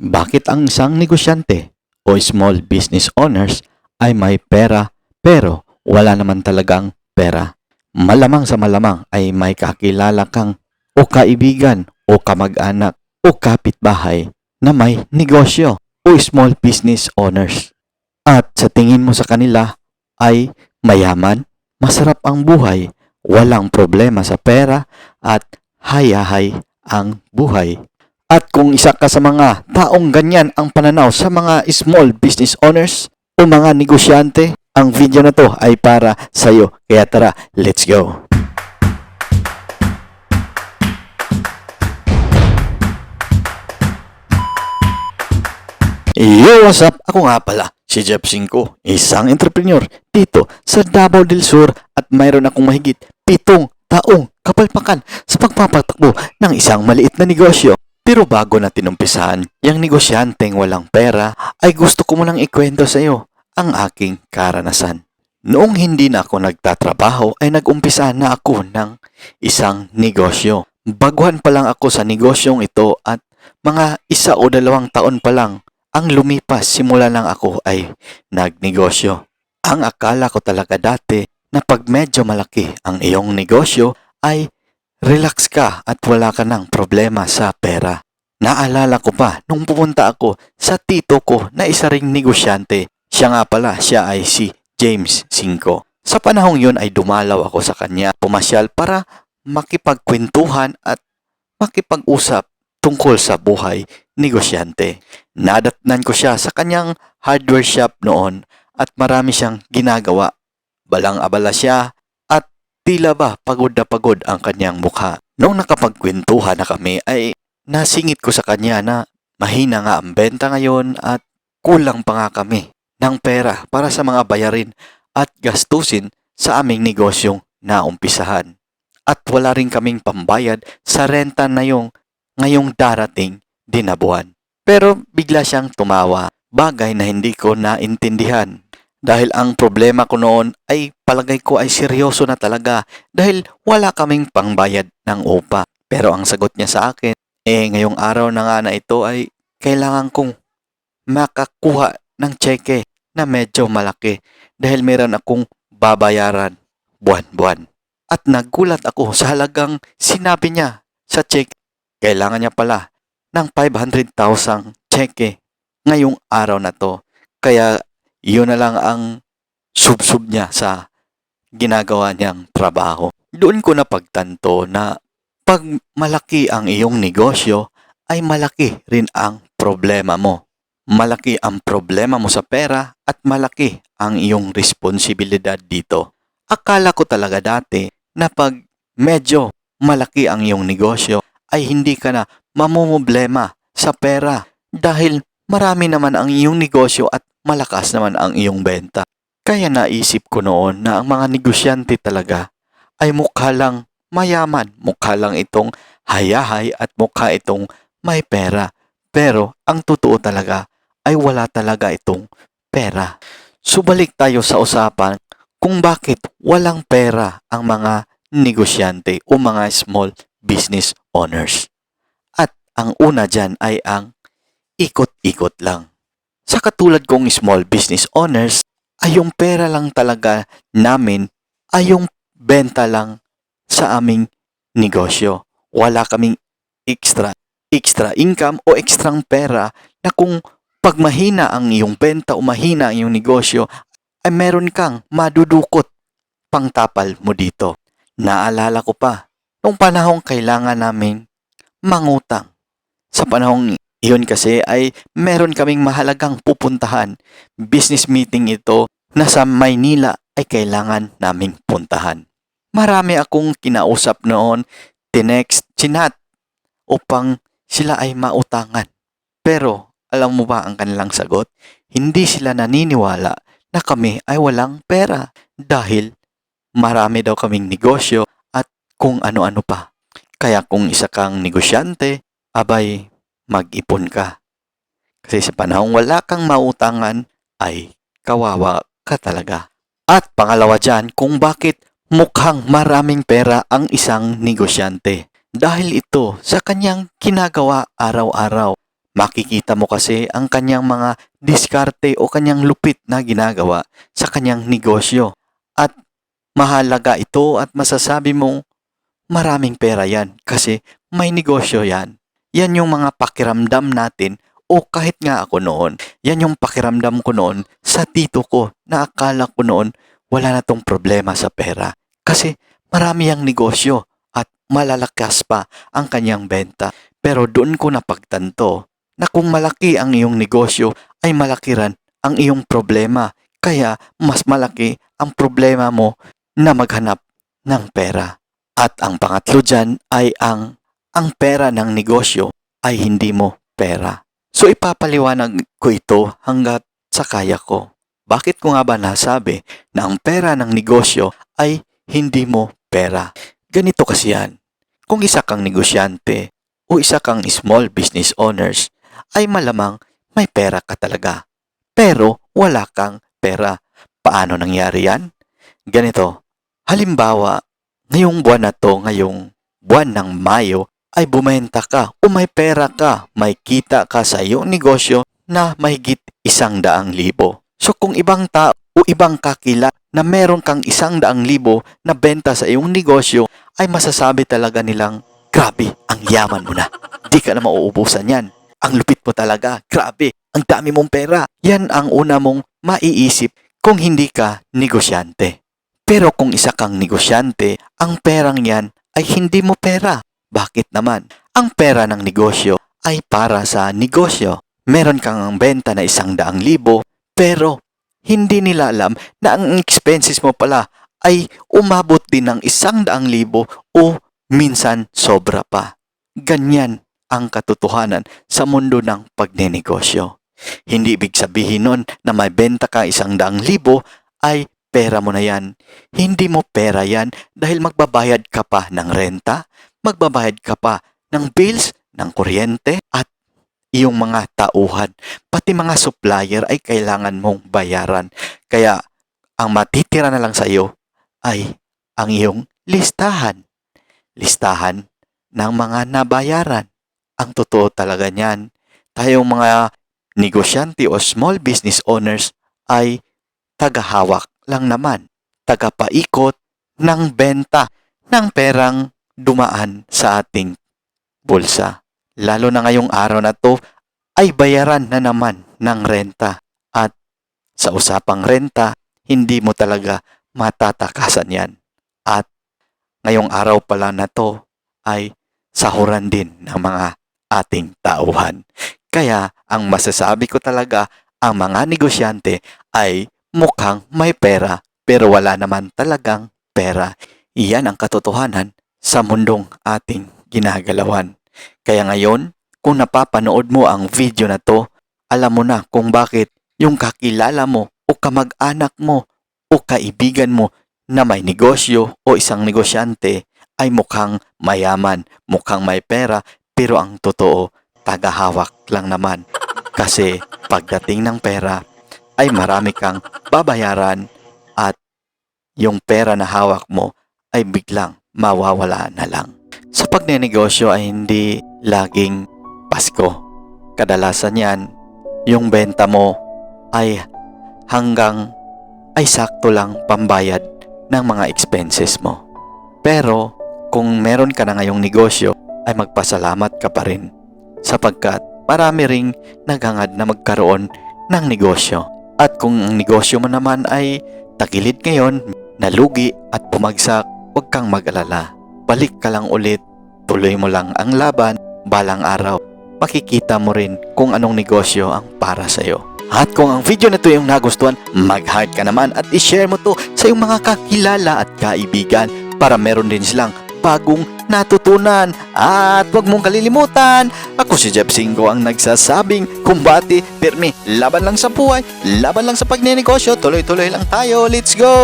Bakit ang isang negosyante o small business owners ay may pera pero wala naman talagang pera? Malamang sa malamang ay may kakilala kang o kaibigan o kamag-anak o kapitbahay na may negosyo o small business owners. At sa tingin mo sa kanila ay mayaman, masarap ang buhay, walang problema sa pera at hayahay ang buhay. At kung isa ka sa mga taong ganyan ang pananaw sa mga small business owners o mga negosyante, ang video na to ay para sa iyo. Kaya tara, let's go! Yo, what's up? Ako nga pala, si Jeff Cinco, isang entrepreneur dito sa Davao del Sur at mayroon akong mahigit pitong taong kapalpakan sa pagpapatakbo ng isang maliit na negosyo. Pero bago natin umpisahan, yung negosyanteng walang pera, ay gusto ko munang ikwento sa iyo ang aking karanasan. Noong hindi na ako nagtatrabaho ay nag-umpisa na ako ng isang negosyo. Baguhan pa lang ako sa negosyong ito at mga isa o dalawang taon pa lang ang lumipas simula lang ako ay nagnegosyo. Ang akala ko talaga dati na pag medyo malaki ang iyong negosyo ay relax ka at wala ka ng problema sa pera. Naalala ko pa nung pupunta ako sa tito ko na isa ring negosyante. Siya nga pala, siya ay si James Cinco. Sa panahong yun ay dumalaw ako sa kanya pumasyal para makipagkwentuhan at makipag-usap tungkol sa buhay negosyante. Nadatnan ko siya sa kanyang hardware shop noon at marami siyang ginagawa. Balang abala siya tila ba pagod na pagod ang kanyang mukha. Noong nakapagkwentuhan na kami ay nasingit ko sa kanya na mahina nga ang benta ngayon at kulang pa nga kami ng pera para sa mga bayarin at gastusin sa aming negosyong naumpisahan. At wala rin kaming pambayad sa renta na yung ngayong darating din na buwan. Pero bigla siyang tumawa, bagay na hindi ko naintindihan. Dahil ang problema ko noon ay palagay ko ay seryoso na talaga dahil wala kaming pangbayad ng upa. Pero ang sagot niya sa akin, eh ngayong araw na nga na ito ay kailangan kong makakuha ng tseke na medyo malaki dahil meron akong babayaran buwan-buwan. At nagulat ako sa halagang sinabi niya sa check. Kailangan niya pala ng 500,000 cheque ngayong araw na to. Kaya yun na lang ang subsub niya sa ginagawa niyang trabaho. Doon ko napagtanto na pag malaki ang iyong negosyo, ay malaki rin ang problema mo. Malaki ang problema mo sa pera at malaki ang iyong responsibilidad dito. Akala ko talaga dati na pag medyo malaki ang iyong negosyo ay hindi ka na mamumblema sa pera dahil marami naman ang iyong negosyo at malakas naman ang iyong benta. Kaya naisip ko noon na ang mga negosyante talaga ay mukha lang mayaman, mukha lang itong hayahay at mukha itong may pera. Pero ang totoo talaga ay wala talaga itong pera. Subalik tayo sa usapan kung bakit walang pera ang mga negosyante o mga small business owners. At ang una dyan ay ang ikot-ikot lang. Sa katulad kong small business owners, ay yung pera lang talaga namin ay yung benta lang sa aming negosyo. Wala kaming extra extra income o ekstrang pera na kung pag mahina ang iyong benta o mahina ang iyong negosyo, ay meron kang madudukot pangtapal mo dito. Naalala ko pa, nung panahong kailangan namin mangutang. Sa panahong iyon kasi ay meron kaming mahalagang pupuntahan. Business meeting ito na sa Maynila ay kailangan naming puntahan. Marami akong kinausap noon, tinext, chinat upang sila ay mautangan. Pero alam mo ba ang kanilang sagot? Hindi sila naniniwala na kami ay walang pera dahil marami daw kaming negosyo at kung ano-ano pa. Kaya kung isa kang negosyante, abay mag-ipon ka. Kasi sa panahong wala kang mautangan ay kawawa ka talaga. At pangalawa dyan, kung bakit mukhang maraming pera ang isang negosyante. Dahil ito sa kanyang ginagawa araw-araw. makikita mo kasi ang kanyang mga diskarte o kanyang lupit na ginagawa sa kanyang negosyo. At mahalaga ito at masasabi mong maraming pera yan kasi may negosyo yan. Yan yung mga pakiramdam natin o kahit nga ako noon. Yan yung pakiramdam ko noon sa tito ko na akala ko noon wala na tong problema sa pera. Kasi marami ang negosyo at malalakas pa ang kanyang benta. Pero doon ko napagtanto na kung malaki ang iyong negosyo ay malaki rin ang iyong problema. Kaya mas malaki ang problema mo na maghanap ng pera. At ang pangatlo dyan ay ang ang pera ng negosyo ay hindi mo pera. So ipapaliwanag ko ito hanggat sa kaya ko. Bakit ko nga ba nasabi na ang pera ng negosyo ay hindi mo pera? Ganito kasi yan. Kung isa kang negosyante o isa kang small business owners, ay malamang may pera ka talaga. Pero wala kang pera. Paano nangyari yan? Ganito. Halimbawa, ngayong buwan na to, ngayong buwan ng Mayo, ay bumenta ka o may pera ka, may kita ka sa iyong negosyo na mahigit isang daang libo. So kung ibang tao o ibang kakila na meron kang isang daang libo na benta sa iyong negosyo, ay masasabi talaga nilang, grabe, ang yaman mo na. Di ka na mauubusan yan. Ang lupit mo talaga. Grabe, ang dami mong pera. Yan ang una mong maiisip kung hindi ka negosyante. Pero kung isa kang negosyante, ang perang yan ay hindi mo pera. Bakit naman? Ang pera ng negosyo ay para sa negosyo. Meron kang ang benta na isang daang libo, pero hindi nila alam na ang expenses mo pala ay umabot din ng isang daang libo o minsan sobra pa. Ganyan ang katotohanan sa mundo ng pagnenegosyo. Hindi ibig sabihin nun na may benta ka isang daang libo ay pera mo na yan. Hindi mo pera yan dahil magbabayad ka pa ng renta, magbabayad ka pa ng bills, ng kuryente at iyong mga tauhan. Pati mga supplier ay kailangan mong bayaran. Kaya ang matitira na lang sa iyo ay ang iyong listahan. Listahan ng mga nabayaran. Ang totoo talaga niyan, tayong mga negosyante o small business owners ay tagahawak lang naman, tagapaikot ng benta ng perang dumaan sa ating bulsa. Lalo na ngayong araw na to ay bayaran na naman ng renta at sa usapang renta, hindi mo talaga matatakasan yan. At ngayong araw pala na to ay sahuran din ng mga ating tauhan. Kaya ang masasabi ko talaga, ang mga negosyante ay mukhang may pera pero wala naman talagang pera. Iyan ang katotohanan sa mundong ating ginagalawan. Kaya ngayon, kung napapanood mo ang video na to, alam mo na kung bakit yung kakilala mo o kamag-anak mo o kaibigan mo na may negosyo o isang negosyante ay mukhang mayaman, mukhang may pera, pero ang totoo, tagahawak lang naman. Kasi pagdating ng pera, ay marami kang babayaran at yung pera na hawak mo ay biglang mawawala na lang. Sa pagnenegosyo ay hindi laging Pasko. Kadalasan yan, yung benta mo ay hanggang ay sakto lang pambayad ng mga expenses mo. Pero kung meron ka na ngayong negosyo ay magpasalamat ka pa rin sapagkat marami ring naghangad na magkaroon ng negosyo. At kung ang negosyo mo naman ay tagilid ngayon, nalugi at bumagsak, huwag kang mag-alala. Balik ka lang ulit, tuloy mo lang ang laban, balang araw, makikita mo rin kung anong negosyo ang para sa'yo. At kung ang video na to yung nagustuhan, mag-heart ka naman at i-share mo to sa iyong mga kakilala at kaibigan para meron din silang bagong natutunan. At huwag mong kalilimutan, ako si Jeff Singgo ang nagsasabing kumbati, pirmi, laban lang sa buhay, laban lang sa pagnenegosyo, tuloy-tuloy lang tayo, let's go!